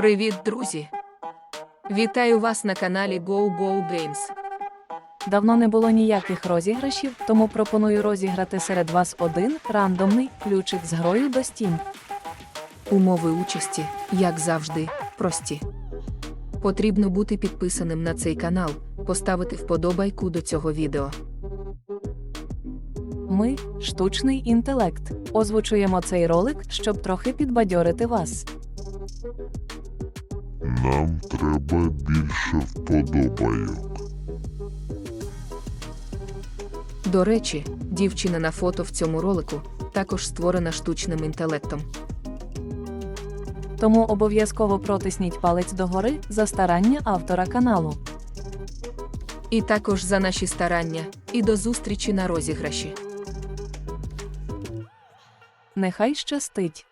Привіт, друзі! Вітаю вас на каналі Go Go Games. Давно не було ніяких розіграшів, тому пропоную розіграти серед вас один рандомний ключик з грою до Steam. Умови участі, як завжди, прості. Потрібно бути підписаним на цей канал, поставити вподобайку до цього відео. Ми штучний інтелект. Озвучуємо цей ролик, щоб трохи підбадьорити вас. Нам треба більше вподобайок. До речі, дівчина на фото в цьому ролику також створена штучним інтелектом. Тому обов'язково протисніть палець догори за старання автора каналу. І також за наші старання, і до зустрічі на розіграші. Нехай щастить!